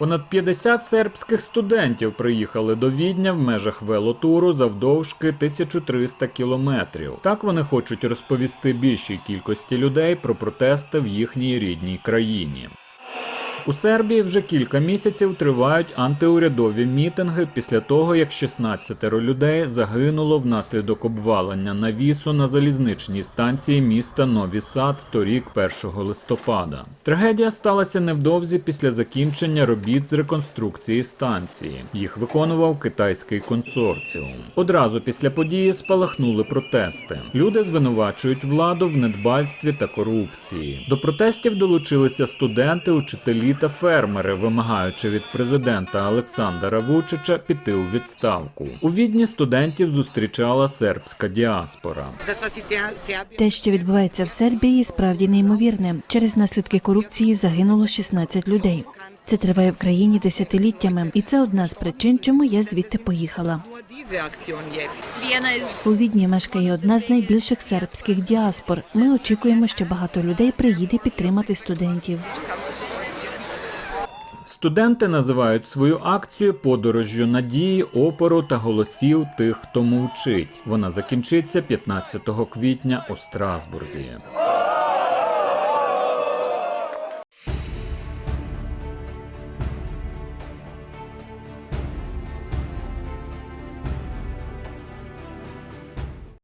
Понад 50 сербських студентів приїхали до Відня в межах велотуру завдовжки 1300 кілометрів. Так вони хочуть розповісти більшій кількості людей про протести в їхній рідній країні. У Сербії вже кілька місяців тривають антиурядові мітинги після того, як 16 людей загинуло внаслідок обвалення навісу на залізничній станції міста Нові Сад торік 1 листопада. Трагедія сталася невдовзі після закінчення робіт з реконструкції станції. Їх виконував китайський консорціум. Одразу після події спалахнули протести. Люди звинувачують владу в недбальстві та корупції. До протестів долучилися студенти, учителі та фермери, вимагаючи від президента Олександра Вучича піти у відставку. У відні студентів зустрічала сербська діаспора. Те, що відбувається в Сербії, справді неймовірне. Через наслідки корупції загинуло 16 людей. Це триває в країні десятиліттями, і це одна з причин, чому я звідти поїхала. У Відні мешкає одна з найбільших сербських діаспор. Ми очікуємо, що багато людей приїде підтримати студентів. Студенти називають свою акцію подорожжю надії, опору та голосів тих, хто мовчить. Вона закінчиться 15 квітня у Страсбурзі.